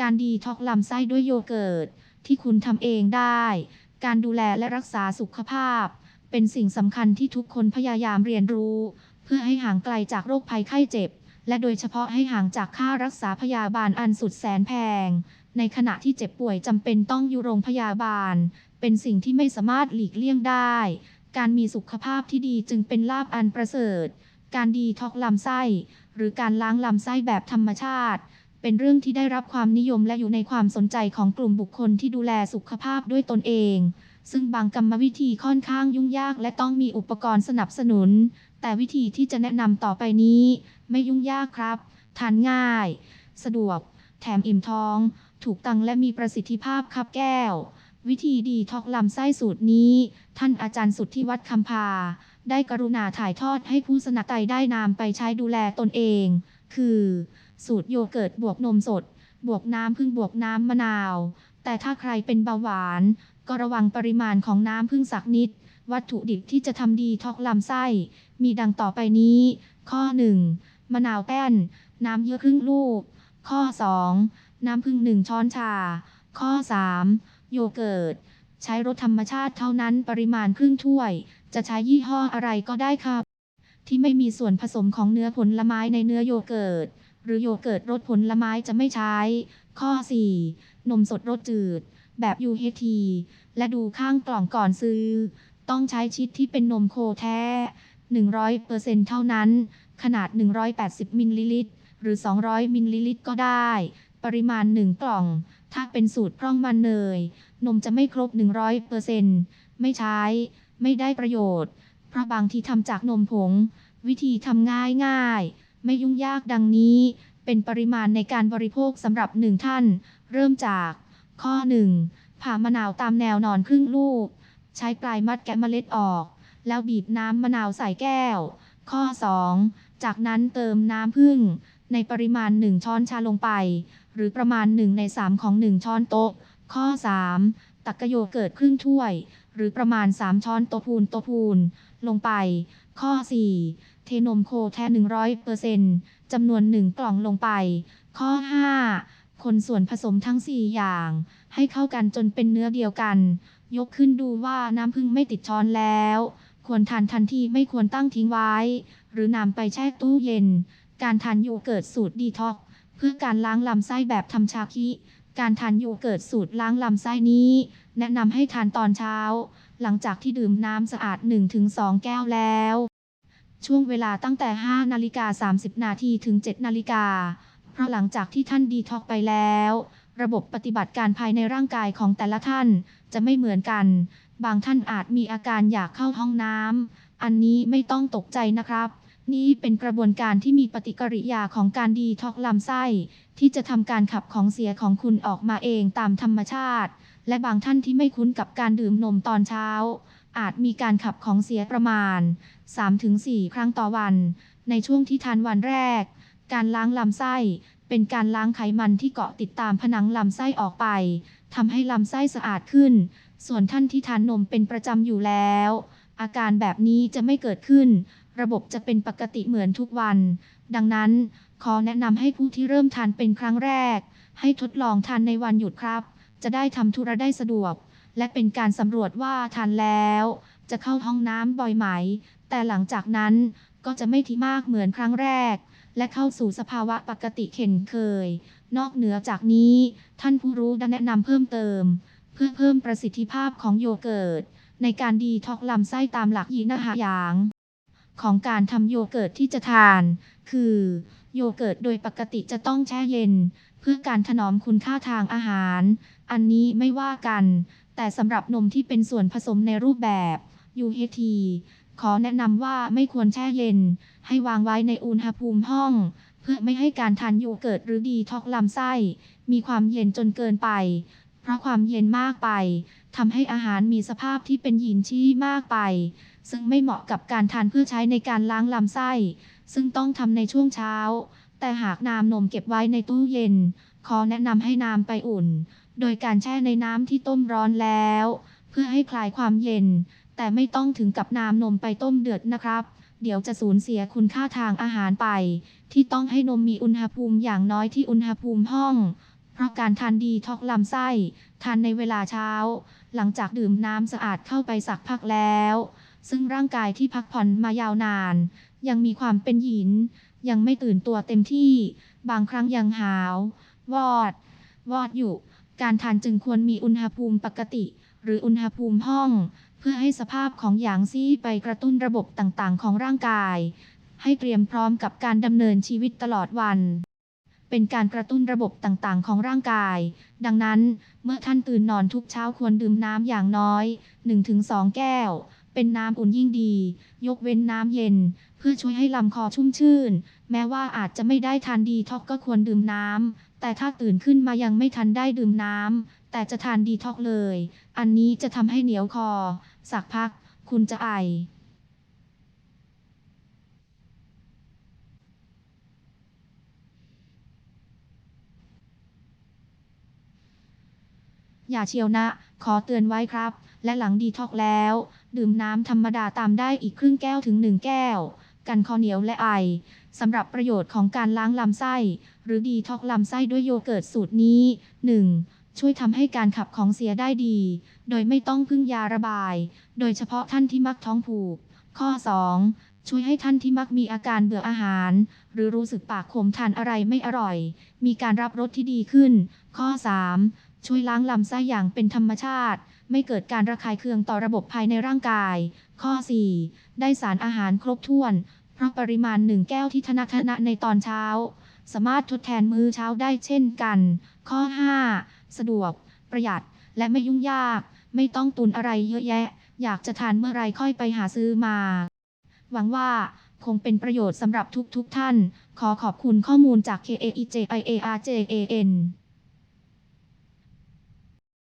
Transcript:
การดีท็อกลำไส้ด้วยโยเกิร์ตที่คุณทำเองได้ การดูแลและรักษาสุขภาพ เป็นสิ่งสำคัญที่ทุกคนพยายามเรียนรู้ เพื่อให้ห่างไกลจากโรคภัยไข้เจ็บ และโดยเฉพาะให้ห่างจากค่ารักษาพยาบาลอันสุดแสนแพง ในขณะที่เจ็บป่วยจำเป็นต้องอยู่โรงพยาบาล เป็นสิ่งที่ไม่สามารถหลีกเลี่ยงได้ การมีสุขภาพที่ดีจึงเป็นลาภอันประเสริฐ การดีท็อกลำไส้ หรือการล้างลำไส้แบบธรรมชาติ เป็นเรื่องที่ได้รับความนิยมและอยู่ในความสนใจของกลุ่มบุคคลที่ดูแลสุขภาพด้วยตนเอง ซึ่งบางกรรมวิธีค่อนข้างยุ่งยากและต้องมีอุปกรณ์สนับสนุน แต่วิธีที่จะแนะนำต่อไปนี้ ไม่ยุ่งยากครับ ทานง่าย สะดวก แถมอิ่มท้อง ถูกตังและมีประสิทธิภาพครับแก้ว วิธีดีท็อกลำไส้สูตรนี้ ท่านอาจารย์สุดทธิวัฒน์คำพา ได้กรุณาถ่ายทอดให้ผู้สนับไตได้นำไปใช้ดูแลตนเอง คือ สูตรโยเกิร์ตบวกนมสด บวกน้ำพึ่งบวกน้ำมะนาว แต่ถ้าใครเป็นเบาหวาน ก็ระวังปริมาณของน้ำพึ่งสักนิด วัตถุดิบที่จะทำดีท็อกลำไส้ มีดังต่อไปนี้ ข้อ 1. มะนาวแป้น น้ำเยอะครึ่งลูก ข้อ 2. น้ำพึ่งหนึ่งช้อนชา ข้อ 3. โยเกิร์ตใช้รสธรรมชาติเท่านั้นปริมาณครึ่งถ้วย จะใช้ยี่ห้ออะไรก็ได้ครับ ที่ไม่มีส่วนผสมของเนื้อผลไม้ในเนื้อโยเกิร์ต รือโยเกิร์ตรสผลไม้จะไม่ใช้ ข้อ 4. นมสดรสจืด แบบ UHT และดูข้างกล่องก่อนซื้อ ต้องใช้ชิดที่เป็นนมโคแท้ 100%เท่านั้น ขนาด 180 มิลลิลิตร หรือ 200 มิลลิลิตรก็ได้ ปริมาณ 1 กล่อง ถ้าเป็นสูตรพร่องมันเนย นมจะไม่ครบ 100%ไม่ใช้ ไม่ได้ประโยชน์ เพราะบางที่ทำจากนมผง วิธีทำง่ายง่าย ไม่ยุ่งยากดังนี้ เป็นปริมาณในการบริโภคสำหรับหนึ่งท่าน เริ่มจาก ข้อ 1. ผ่ามะนาวตามแนวนอนครึ่งลูก ใช้ปลายมัดแกะเมล็ดออก แล้วบีบน้ำมะนาวใส่แก้ว ข้อ 2. จากนั้นเติมน้ำผึ้งในปริมาณ 1 ช้อนชาลงไป หรือประมาณ 1 ใน 3 ของ 1 ช้อนโต๊ะ ข้อ 3. ตักกะโยเกิร์ตครึ่งถ้วย หรือประมาณ 3 ช้อนโต๊ะพูนโต๊ะพูนลงไป ข้อ 4. เทนมโคแท้100%จำนวน 1 กล่องลงไป ข้อ 5. คนส่วนผสมทั้ง 4 อย่าง ให้เข้ากันจนเป็นเนื้อเดียวกัน ยกขึ้นดูว่าน้ำพึ่งไม่ติดช้อนแล้ว ควรทานทันทีไม่ควรตั้งทิ้งไว้ หรือนำไปแช่ตู้เย็น การทานโยเกิร์ตสูตรดีท็อกเพื่อการล้างลำไส้แบบทำชาคิการทานโยเกิร์ตสูตรล้างลำไส้นี้ แนะนำให้ทานตอนเช้า หลังจากที่ดื่มน้ำสะอาด 1-2 แก้วแล้ว ช่วงเวลาตั้งแต่ 5 นาฬิกา 30 นาทีถึง 7 นาฬิกา เพราะหลังจากที่ท่านดีท็อกไปแล้ว ระบบปฏิบัติการภายในร่างกายของแต่ละท่านจะไม่เหมือนกัน บางท่านอาจมีอาการอยากเข้าห้องน้ำ อันนี้ไม่ต้องตกใจนะครับ นี่เป็นกระบวนการที่มีปฏิกิริยาของการดีท็อกลำไส้ ที่จะทำการขับของเสียของคุณออกมาเองตามธรรมชาติ และบางท่านที่ไม่คุ้นกับการดื่มนมตอนเช้า อาจมีการขับของเสียประมาณ 3-4 ครั้งต่อวัน ในช่วงที่ทานวันแรก การล้างลำไส้ เป็นการล้างไขมันที่เกาะติดตามผนังลำไส้ออกไปทำให้ลำไส้สะอาดขึ้น ส่วนท่านที่ทานนมเป็นประจำอยู่แล้ว อาการแบบนี้จะไม่เกิดขึ้น ระบบจะเป็นปกติเหมือนทุกวัน ดังนั้นขอแนะนำให้ผู้ที่เริ่มทานเป็นครั้งแรก ให้ทดลองทานในวันหยุดครับ จะได้ทำธุระได้สะดวก และเป็นการสำรวจว่าทานแล้ว จะเข้าห้องน้ำบ่อยไหม แต่หลังจากนั้นก็จะไม่ที่มากเหมือนครั้งแรก และเข้าสู่สภาวะปกติเข็นเคย นอกเหนือจากนี้ ท่านผู้รู้ได้แนะนำเพิ่มเติม เพื่อเพิ่มประสิทธิภาพของโยเกิร์ต ในการดีท็อกลำไส้ตามหลักยีนหายาง ของการทำโยเกิร์ตที่จะทาน คือ โยเกิร์ตโดยปกติจะต้องแช่เย็น เพื่อการถนอมคุณค่าทางอาหาร อันนี้ไม่ว่ากัน แต่สำหรับนมที่เป็นส่วนผสมในรูปแบบ UHT ขอแนะนำว่าไม่ควรแช่เย็น ให้วางไว้ในอุณหภูมิห้อง เพื่อไม่ให้การทานโยเกิร์ตหรือดีท็อกลำไส้ มีความเย็นจนเกินไป เพราะความเย็นมากไปทำให้อาหารมีสภาพที่เป็นหยินชี่มากไป ซึ่งไม่เหมาะกับการทานเพื่อใช้ในการล้างลำไส้ ซึ่งต้องทำในช่วงเช้า แต่หากนำนมเก็บไว้ในตู้เย็น ขอแนะนำให้นำไปอุ่น โดยการแช่ในน้ำที่ต้มร้อนแล้ว เพื่อให้คลายความเย็น แต่ไม่ต้องถึงกับนำนมไปต้มเดือดนะครับ เดี๋ยวจะสูญเสียคุณค่าทางอาหารไป ที่ต้องให้นมมีอุณหภูมิอย่างน้อยที่อุณหภูมิห้อง เพราะการทานดีท็อกลำไส้ทานในเวลาเช้า หลังจากดื่มน้ำสะอาดเข้าไปสักพักแล้ว ซึ่งร่างกายที่พักผ่อนมายาวนาน ยังมีความเป็นหยิน ยังไม่ตื่นตัวเต็มที่ บางครั้งยังหาว วอด วอดอยู่ การทานจึงควรมีอุณหภูมิปกติ หรืออุณหภูมิห้อง เพื่อให้สภาพของหยางซี่ไปกระตุ้นระบบต่างๆ ของร่างกาย ให้เตรียมพร้อมกับการดำเนินชีวิตตลอดวันเป็นการกระตุ้นระบบต่างๆ ของร่างกาย ดังนั้น เมื่อท่านตื่นนอนทุกเช้าควรดื่มน้ำอย่างน้อย 1-2 แก้ว เป็นน้ำอุ่นยิ่งดี ยกเว้นน้ำเย็น เพื่อช่วยให้ลำคอชุ่มชื่น แม้ว่าอาจจะไม่ได้ทานดีท็อกก็ควรดื่มน้ำ แต่ถ้าตื่นขึ้นมายังไม่ทันได้ดื่มน้ำ แต่จะทานดีท็อกเลย อันนี้จะทำให้เหนียวคอ สักพัก คุณจะไออย่าเชียวนะ ขอเตือนไว้ครับ และหลังดีท็อกแล้ว ดื่มน้ำธรรมดาตามได้อีกครึ่งแก้วถึง1แก้ว กันคอเหนียวและไอสำหรับประโยชน์ของการล้างลำไส้ หรือดีท็อกลำไส้ด้วยโยเกิร์ตสูตรนี้ 1. ช่วยทำให้การขับของเสียได้ดี โดยไม่ต้องพึ่งยาระบาย โดยเฉพาะท่านที่มักท้องผูก ข้อ 2. ช่วยให้ท่านที่มักมีอาการเบื่ออาหาร หรือรู้สึกปากขมทานอะไรไม่อร่อย มีการรับรสที่ดีขึ้น ข้อ 3. ช่วยล้างลำไส้อย่างเป็นธรรมชาติ ไม่เกิดการระคายเคืองต่อระบบภายในร่างกาย ข้อ 4. ได้สารอาหารครบถ้วน เพราะปริมาณหนึ่งแก้วที่ทนะทนะในตอนเช้า สามารถทดแทนมื้อเช้าได้เช่นกัน ข้อ 5. สะดวก ประหยัด และไม่ยุ่งยาก ไม่ต้องตุนอะไรเยอะแยะ อยากจะทานเมื่อไรค่อยไปหาซื้อมา หวังว่าคงเป็นประโยชน์สำหรับทุกๆทท่าน ขอขอบคุณข้อมูลจาก KAEJIARJAN